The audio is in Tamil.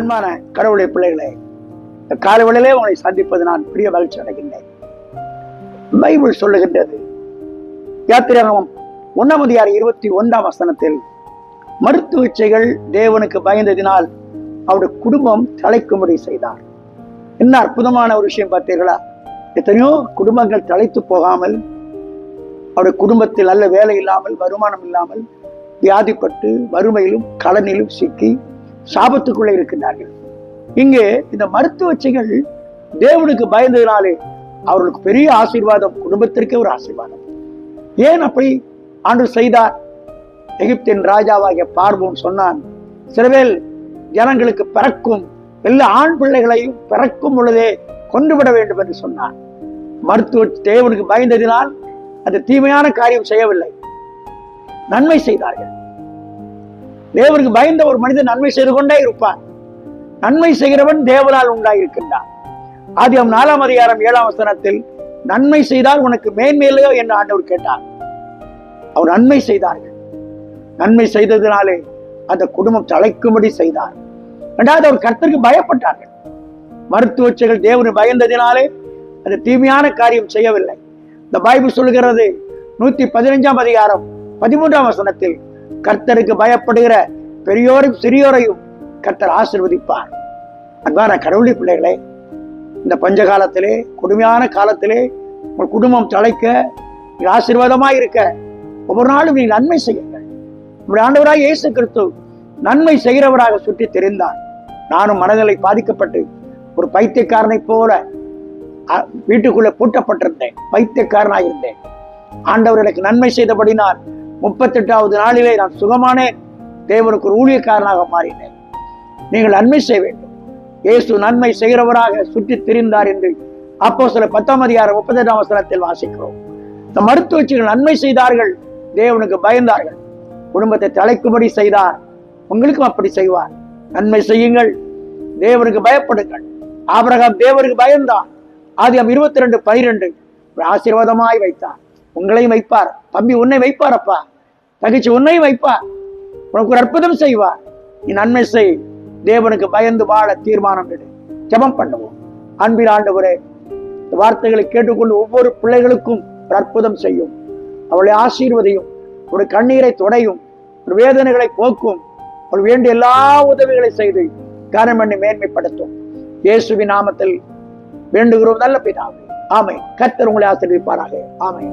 அன்பான கடவுளுடைய பிள்ளைகளே இந்த காலவெளியிலே உங்களை சந்திப்பது நான் பெரிய மகிழ்ச்சி அடைகின்றேன். பைபிள் சொல்லுகின்றது யாத்திராகமம் ஒன்னாம் அதிகாரம் இருபத்தி ஒன்றாம் வசனத்தில் மருத்துவச்சைகள் தேவனுக்கு பயந்ததினால் அவருடைய குடும்பம் தலைக்கும்படி செய்தார். என்ன அற்புதமான ஒரு விஷயம் பார்த்தீர்களா? எத்தனையோ குடும்பங்கள் தலைத்து போகாமல் அவருடைய குடும்பத்தில் நல்ல வேலை இல்லாமல் வருமானம் இல்லாமல் வியாதிப்பட்டு வறுமையிலும் கடனிலும் சிக்கி சாபத்துக்குள்ளே இருக்கின்றார்கள். இங்கே இந்த மருத்துவச்சைகள் தேவனுக்கு பயந்ததினாலே அவர்களுக்கு பெரிய ஆசீர்வாதம் குடும்பத்திற்கே ஒரு ஆசீர்வாதம். ஏன் அப்படி ஆண்டு செய்தார்? எகிப்தின் ராஜாவாகிய பார்வோன் சொன்னான் சிறவேல் ஜனங்களுக்கு பிறக்கும் எல்லா ஆண் பிள்ளைகளையும் பிறக்கும் பொழுதே கொண்டு விட வேண்டும் என்று சொன்னான். மருத்துவ தேவனுக்கு பயந்ததினால் அந்த தீமையான காரியம் செய்யவில்லை. நன்மை செய்தார்கள். தேவருக்கு பயந்த ஒரு மனிதன் நன்மை செய்து கொண்டே இருப்பான். நன்மை செய்கிறவன் தேவனால் உண்டாயிருக்கின்றான். ஆதியம் நாலாம் அதிகாரம் ஏழாம் வசனத்தில் நன்மை செய்தால் உனக்கு மேன்மேலையோ? என்று ஆண்டவர் கேட்டார். அவர் நன்மை செய்தார்கள் நன்மை செய்ததினாலே அந்த குடும்பம் தலைக்கும்படி செய்தார். ரெண்டாவது அவர் கர்த்தருக்கு பயப்பட்டார்கள். மருத்துவச்சைகள் தேவனு பயந்ததினாலே அந்த தீமையான காரியம் செய்யவில்லை. இந்த பைபிள் சொல்லுகிறது நூத்தி பதினைஞ்சாம் அதிகாரம் பதிமூன்றாம் வசனத்தில் கர்த்தருக்கு பயப்படுகிற பெரியோரையும் சிறியோரையும் கர்த்தர் ஆசிர்வதிப்பார். அன்பான கடவுளி பிள்ளைகளே இந்த பஞ்ச காலத்திலே கொடுமையான காலத்திலே உங்கள் குடும்பம் தலைக்க நீங்கள் ஆசீர்வாதமாக இருக்க ஒவ்வொரு நாளும் நீங்கள் நன்மை செய்யுங்கள். உங்களுடைய ஆண்டவராக இயேசு கிறிஸ்து நன்மை செய்கிறவராக சுற்றி தெரிந்தார். நானும் மனநிலை பாதிக்கப்பட்டு ஒரு பைத்தியக்காரனை போல வீட்டுக்குள்ளே பூட்டப்பட்டிருந்தேன். பைத்தியக்காரனாக இருந்தேன் ஆண்டவர் எனக்கு நன்மை செய்தபடினால் முப்பத்தெட்டாவது நாளிலே நான் சுகமான தேவனுக்கு ஒரு ஊழியக்காரனாக மாறினேன். நீங்கள் நன்மை செய்ய வேண்டும். இயேசு நன்மை செய்கிறவராக சுற்றி திரிந்தார் என்று அப்போ சில பத்தாம் அதிகாரம் முப்பத்தெட்டாம் வசனத்தில் வாசிக்கிறோம். இந்த மருத்துவச்சிகள் நன்மை செய்தார்கள் தேவனுக்கு பயந்தார்கள். குடும்பத்தை தலைக்கும்படி செய்தார் உங்களுக்கும் அப்படி செய்வார். நன்மை செய்யுங்கள் தேவனுக்கு பயப்படுங்கள். ஆபரகம் தேவனுக்கு பயந்தான் ஆதியம் இருபத்தி ரெண்டு பனிரெண்டு. ஆசீர்வாதமாய் வைத்தார். உங்களையும் வைப்பார். தம்பி உன்னை வைப்பாரப்பா தகிச்சு உன்னையும் வைப்பார் உனக்கு ஒரு அற்புதம் செய்வார் நீ நன்மை செய். தேவனுக்கு பயந்து வாழ தீர்மானம் எடு. ஜபம் பண்ணுவோம். அன்பின் ஆண்டவரே இந்த வார்த்தைகளை கேட்டுக்கொண்டு ஒவ்வொரு பிள்ளைகளுக்கும் ஒரு அற்புதம் செய்யும். அவளை ஆசீர்வதையும் ஒரு கண்ணீரை துடையும் ஒரு வேதனைகளை போக்கும். அவள் வேண்டிய எல்லா உதவிகளை செய்து கனம் பண்ணி மேன்மைப்படுத்தும். இயேசுவி நாமத்தில் வேண்டுகிறோம். நல்ல பிதாவே. ஆமை கர்த்தர் உங்களை ஆசீர்வதிப்பாராக. ஆமை